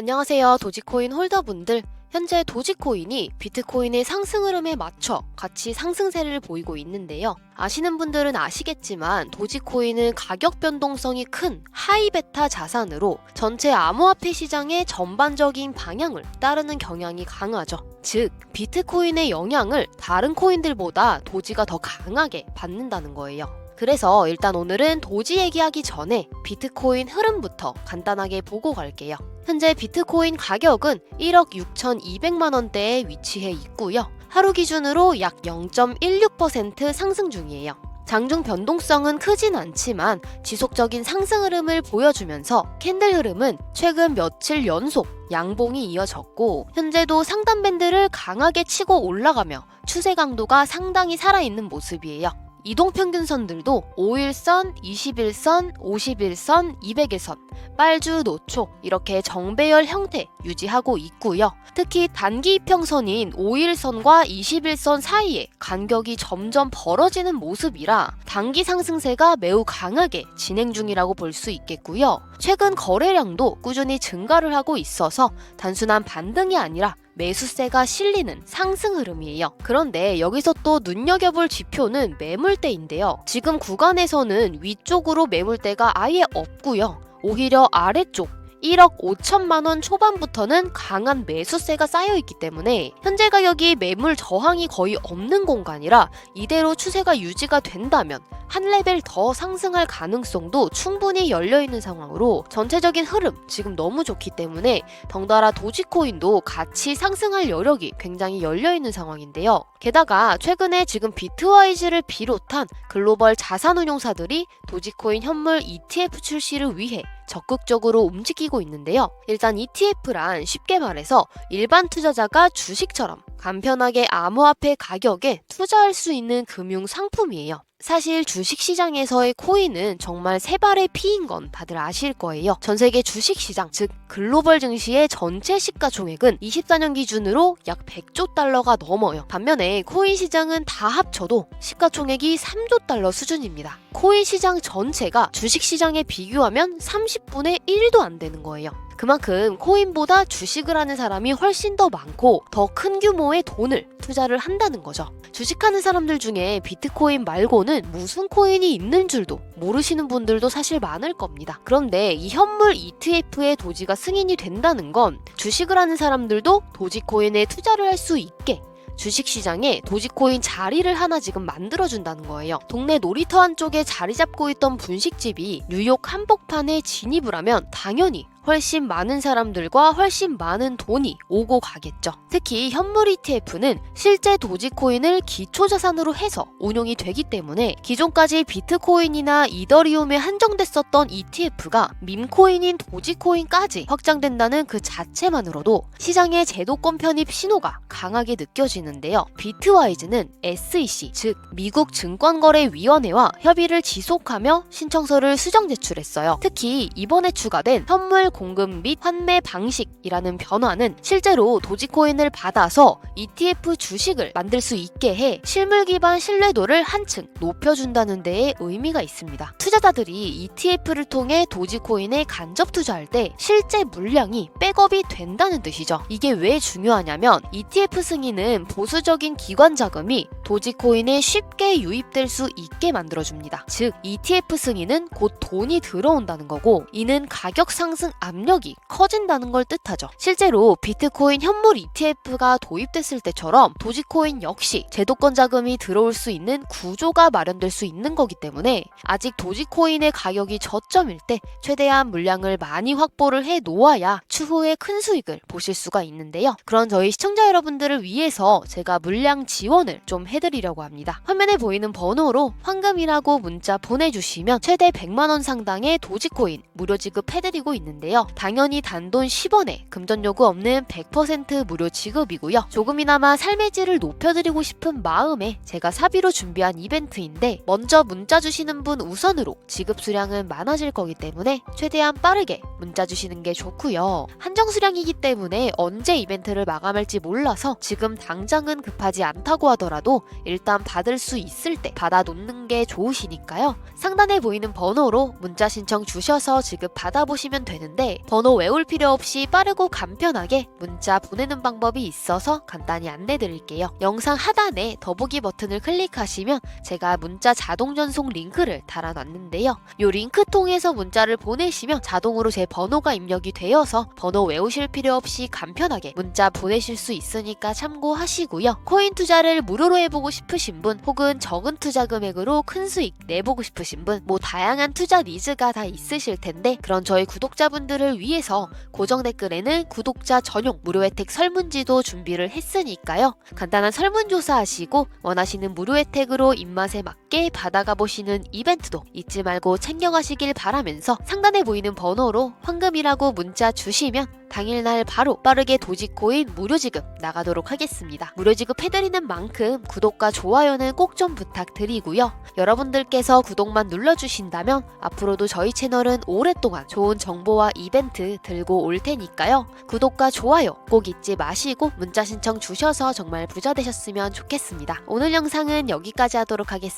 안녕하세요. 도지코인 홀더분들. 현재 도지코인이 비트코인의 상승 흐름에 맞춰 같이 상승세를 보이고 있는데요. 아시는 분들은 아시겠지만 도지코인은 가격 변동성이 큰 하이베타 자산으로 전체 암호화폐 시장의 전반적인 방향을 따르는 경향이 강하죠. 즉, 비트코인의 영향을 다른 코인들보다 도지가 더 강하게 받는다는 거예요. 그래서 일단 오늘은 도지 얘기하기 전에 비트코인 흐름부터 간단하게 보고 갈게요. 현재 비트코인 가격은 1억 6,200만 원대에 위치해 있고요. 하루 기준으로 약 0.16% 상승 중이에요. 장중 변동성은 크진 않지만 지속적인 상승 흐름을 보여주면서 캔들 흐름은 최근 며칠 연속 양봉이 이어졌고 현재도 상단 밴드를 강하게 치고 올라가며 추세 강도가 상당히 살아있는 모습이에요. 이동평균선들도 5일선, 21선, 51선, 200일선, 빨주, 노초 이렇게 정배열 형태 유지하고 있고요. 특히 단기 이평선인 5일선과 21선 사이에 간격이 점점 벌어지는 모습이라 단기 상승세가 매우 강하게 진행 중이라고 볼 수 있겠고요. 최근 거래량도 꾸준히 증가를 하고 있어서 단순한 반등이 아니라 매수세가 실리는 상승 흐름이에요. 그런데 여기서 또 눈여겨볼 지표는 매물대인데요. 지금 구간에서는 위쪽으로 매물대가 아예 없고요. 오히려 아래쪽 1억 5천만 원 초반부터는 강한 매수세가 쌓여 있기 때문에 현재 가격이 매물 저항이 거의 없는 공간이라 이대로 추세가 유지가 된다면 한 레벨 더 상승할 가능성도 충분히 열려 있는 상황으로 전체적인 흐름 지금 너무 좋기 때문에 덩달아 도지코인도 같이 상승할 여력이 굉장히 열려 있는 상황인데요. 게다가 최근에 지금 비트와이즈를 비롯한 글로벌 자산운용사들이 도지코인 현물 ETF 출시를 위해 적극적으로 움직이고 있는데요. 일단 ETF란 쉽게 말해서 일반 투자자가 주식처럼 간편하게 암호화폐 가격에 투자할 수 있는 금융 상품이에요. 사실 주식 시장에서의 코인은 정말 세 발의 피인 건 다들 아실 거예요. 전 세계 주식 시장, 즉 글로벌 증시의 전체 시가총액은 24년 기준으로 약 100조 달러가 넘어요. 반면에 코인 시장은 다 합쳐도 시가총액이 3조 달러 수준입니다. 코인 시장 전체가 주식 시장에 비교하면 30분의 1도 안 되는 거예요. 그만큼 코인보다 주식을 하는 사람이 훨씬 더 많고 더 큰 규모의 돈을 투자를 한다는 거죠. 주식하는 사람들 중에 비트코인 말고는 무슨 코인이 있는 줄도 모르시는 분들도 사실 많을 겁니다. 그런데 이 현물 ETF의 도지가 승인이 된다는 건 주식을 하는 사람들도 도지코인에 투자를 할 수 있게 주식시장에 도지코인 자리를 하나 지금 만들어준다는 거예요. 동네 놀이터 한쪽에 자리 잡고 있던 분식집이 뉴욕 한복판에 진입을 하면 당연히 훨씬 많은 사람들과 훨씬 많은 돈이 오고 가겠죠. 특히 현물 ETF는 실제 도지코인을 기초자산으로 해서 운용이 되기 때문에 기존까지 비트코인이나 이더리움에 한정됐었던 ETF가 밈코인인 도지코인까지 확장된다는 그 자체만으로도 시장의 제도권 편입 신호가 강하게 느껴지는데요. 비트와이즈는 SEC, 즉 미국 증권거래위원회와 협의를 지속하며 신청서를 수정 제출했어요. 특히 이번에 추가된 현물 공급 및 환매 방식이라는 변화는 실제로 도지코인을 받아서 ETF 주식을 만들 수 있게 해 실물 기반 신뢰도를 한층 높여준다는 데에 의미가 있습니다. 투자자들이 ETF를 통해 도지코인에 간접 투자할 때 실제 물량이 백업이 된다는 뜻이죠. 이게 왜 중요하냐면 ETF 승인은 보수적인 기관 자금이 도지코인에 쉽게 유입될 수 있게 만들어줍니다. 즉, ETF 승인은 곧 돈이 들어온다는 거고, 이는 가격 상승 압력이 커진다는 걸 뜻하죠. 실제로 비트코인 현물 ETF가 도입됐을 때처럼 도지코인 역시 제도권 자금이 들어올 수 있는 구조가 마련될 수 있는 거기 때문에 아직 도지코인의 가격이 저점일 때 최대한 물량을 많이 확보를 해 놓아야 추후에 큰 수익을 보실 수가 있는데요. 그런 저희 시청자 여러분들을 위해서 제가 물량 지원을 좀 해드리려고 합니다. 화면에 보이는 번호로 황금이라고 문자 보내주시면 최대 100만원 상당의 도지코인 무료 지급해드리고 있는데요. 당연히 단돈 10원에 금전 요구 없는 100% 무료 지급이고요. 조금이나마 삶의 질을 높여드리고 싶은 마음에 제가 사비로 준비한 이벤트인데 먼저 문자 주시는 분 우선으로 지급 수량은 많아질 거기 때문에 최대한 빠르게 문자 주시는 게 좋고요. 한정 수량이기 때문에 언제 이벤트를 마감할지 몰라서 지금 당장은 급하지 않다고 하더라도 일단 받을 수 있을 때 받아 놓는 게 좋으시니까요. 상단에 보이는 번호로 문자 신청 주셔서 지급 받아보시면 되는데 있는데 번호 외울 필요 없이 빠르고 간편하게 문자 보내는 방법이 있어서 간단히 안내 드릴게요. 영상 하단에 더보기 버튼을 클릭하시면 제가 문자 자동 전송 링크를 달아놨는데요. 이 링크 통해서 문자를 보내시면 자동으로 제 번호가 입력이 되어서 번호 외우실 필요 없이 간편하게 문자 보내실 수 있으니까 참고하시고요. 코인 투자를 무료로 해보고 싶으신 분 혹은 적은 투자 금액으로 큰 수익 내보고 싶으신 분 뭐 다양한 투자 니즈가 다 있으실 텐데 그런 저희 구독자분들 을 위해서 고정 댓글에는 구독자 전용 무료 혜택 설문지도 준비를 했으니까요. 간단한 설문조사 하시고 원하시는 무료 혜택으로 입맛에 맞게 받아가 보시는 이벤트도 잊지 말고 챙겨가시길 바라면서 상단에 보이는 번호로 황금이라고 문자 주시면 당일날 바로 빠르게 도지코인 무료 지급 나가도록 하겠습니다. 무료 지급해드리는 만큼 구독과 좋아요는 꼭 좀 부탁드리고요. 여러분들께서 구독만 눌러주신다면 앞으로도 저희 채널은 오랫동안 좋은 정보와 이벤트 들고 올 테니까요. 구독과 좋아요 꼭 잊지 마시고 문자 신청 주셔서 정말 부자 되셨으면 좋겠습니다. 오늘 영상은 여기까지 하도록 하겠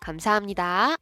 감사합니다.